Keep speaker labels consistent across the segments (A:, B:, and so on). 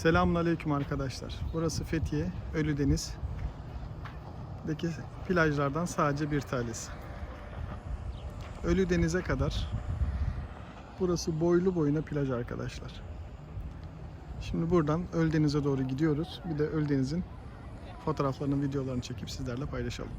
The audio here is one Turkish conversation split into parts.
A: Selamun Aleyküm arkadaşlar. Burası Fethiye, Ölüdeniz'deki plajlardan sadece bir tanesi. Ölüdeniz'e kadar burası boylu boyuna plaj arkadaşlar. Şimdi buradan Ölüdeniz'e doğru gidiyoruz. Bir de Ölüdeniz'in fotoğraflarını, videolarını çekip sizlerle paylaşalım.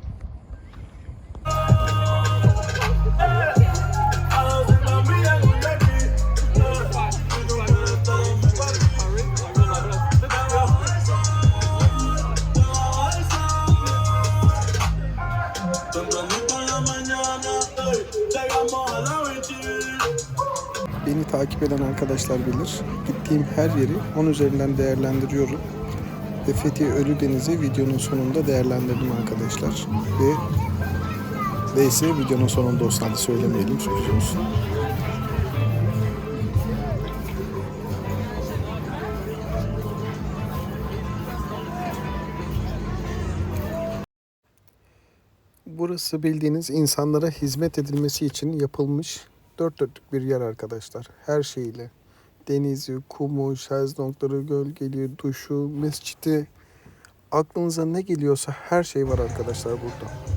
A: Beni takip eden arkadaşlar bilir. Gittiğim her yeri 10 üzerinden değerlendiriyorum. Ve Fethiye Ölüdeniz'i videonun sonunda değerlendirdim arkadaşlar. Ve neyse videonun sonunda olsun hadi söylemeyelim. Burası bildiğiniz insanlara hizmet edilmesi için yapılmış dört dörtlük bir yer arkadaşlar. Her şeyiyle. Denizi, kumu, şezlongları, gölgeli, duşu, mescidi. Aklınıza ne geliyorsa her şey var arkadaşlar burada.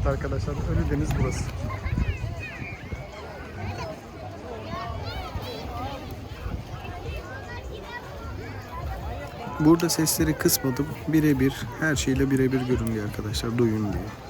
A: Evet arkadaşlar Ölüdeniz burası. Burada sesleri kısmadım. Birebir her şeyle birebir görün diye arkadaşlar duyun diye.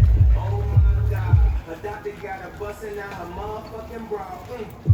B: busting out a motherfucking bra. Mm.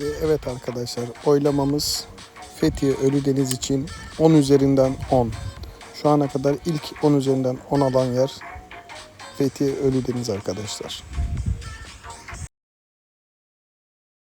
A: Ve evet arkadaşlar oylamamız Fethiye Ölüdeniz için 10 üzerinden 10. Şu ana kadar ilk 10 üzerinden 10 alan yer Fethiye Ölüdeniz arkadaşlar.